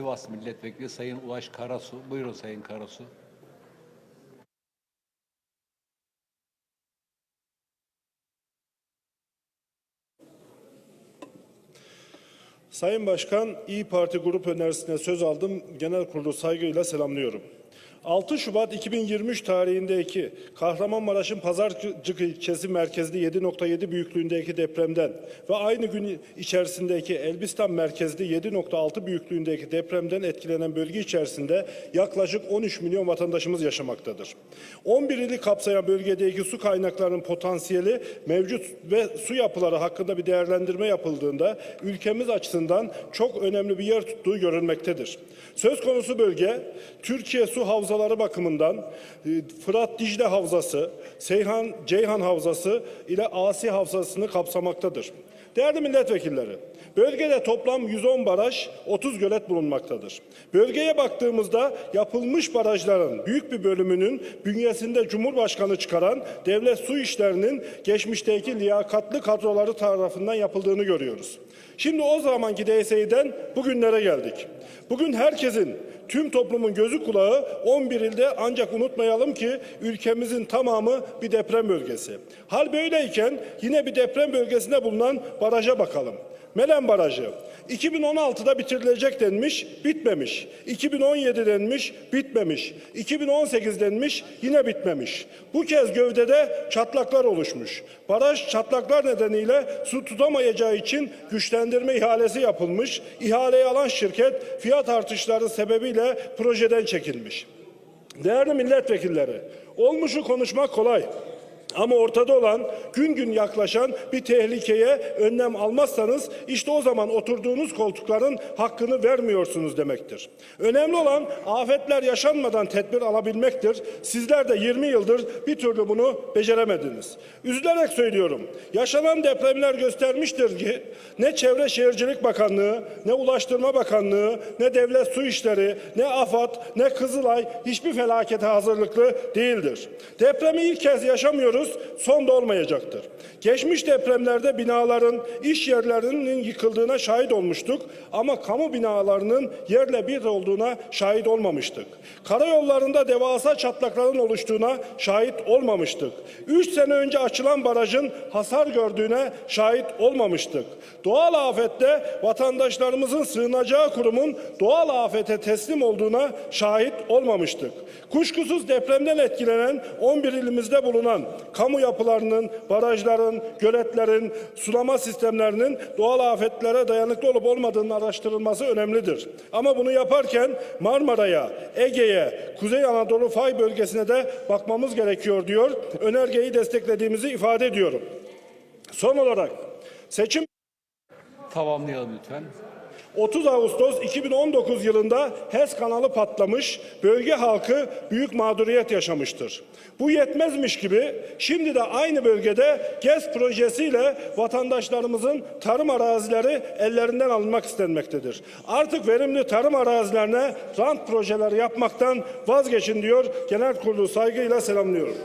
Sivas Milletvekili Sayın Ulaş Karasu. Buyurun Sayın Karasu. Sayın Başkan, İyi Parti grup önerisine söz aldım. Genel kurulu saygıyla selamlıyorum. 6 Şubat 2023 tarihindeki Kahramanmaraş'ın Pazarcık ilçesi merkezli 7.7 büyüklüğündeki depremden ve aynı gün içerisindeki Elbistan merkezli 7.6 büyüklüğündeki depremden etkilenen bölge içerisinde yaklaşık 13 milyon vatandaşımız yaşamaktadır. 11 ili kapsayan bölgedeki su kaynaklarının potansiyeli mevcut ve su yapıları hakkında bir değerlendirme yapıldığında ülkemiz açısından çok önemli bir yer tuttuğu görülmektedir. Söz konusu bölge Türkiye su havzaları bakımından e, Fırat Dicle Havzası, Seyhan Ceyhan Havzası ile Asi Havzası'nı kapsamaktadır. Değerli milletvekilleri, bölgede toplam 110 baraj, 30 gölet bulunmaktadır. Bölgeye baktığımızda yapılmış barajların büyük bir bölümünün bünyesinde Cumhurbaşkanı çıkaran devlet su işlerinin geçmişteki liyakatlı kadroları tarafından yapıldığını görüyoruz. Şimdi o zamanki DSİ'den bugünlere geldik. Bugün herkesin, tüm toplumun gözü kulağı 11 ilde ancak unutmayalım ki ülkemizin tamamı bir deprem bölgesi. Hal böyleyken yine bir deprem bölgesinde bulunan baraja bakalım. Melen Barajı 2016'da bitirilecek denmiş, bitmemiş. 2017 denmiş, bitmemiş. 2018 denmiş, yine bitmemiş. Bu kez gövdede çatlaklar oluşmuş. Baraj çatlaklar nedeniyle su tutamayacağı için güçlendirme ihalesi yapılmış. İhaleyi alan şirket fiyat artışları sebebiyle projeden çekilmiş. Değerli milletvekilleri, olmuşu konuşmak kolay. Ama ortada olan gün gün yaklaşan bir tehlikeye önlem almazsanız işte o zaman oturduğunuz koltukların hakkını vermiyorsunuz demektir. Önemli olan afetler yaşanmadan tedbir alabilmektir. Sizler de 20 yıldır bir türlü bunu beceremediniz. Üzülerek söylüyorum. Yaşanan depremler göstermiştir ki ne Çevre Şehircilik Bakanlığı, ne Ulaştırma Bakanlığı, ne Devlet Su İşleri, ne AFAD, ne Kızılay hiçbir felakete hazırlıklı değildir. Depremi ilk kez yaşamıyoruz son da olmayacaktır. Geçmiş depremlerde binaların, iş yerlerinin yıkıldığına şahit olmuştuk ama kamu binalarının yerle bir olduğuna şahit olmamıştık. Karayollarında devasa çatlakların oluştuğuna şahit olmamıştık. Üç sene önce açılan barajın hasar gördüğüne şahit olmamıştık. Doğal afette vatandaşlarımızın sığınacağı kurumun doğal afete teslim olduğuna şahit olmamıştık. Kuşkusuz depremden etkilenen 11 ilimizde bulunan kamu yapılarının, barajların, göletlerin, sulama sistemlerinin doğal afetlere dayanıklı olup olmadığının araştırılması önemlidir. Ama bunu yaparken Marmara'ya, Ege'ye, Kuzey Anadolu fay bölgesine de bakmamız gerekiyor diyor. Önergeyi desteklediğimizi ifade ediyorum. Son olarak seçim Tamamlayalım lütfen. 30 Ağustos 2019 yılında HES kanalı patlamış, bölge halkı büyük mağduriyet yaşamıştır. Bu yetmezmiş gibi şimdi de aynı bölgede GES projesiyle vatandaşlarımızın tarım arazileri ellerinden alınmak istenmektedir. Artık verimli tarım arazilerine rant projeleri yapmaktan vazgeçin diyor. Genel kurulu saygıyla selamlıyorum.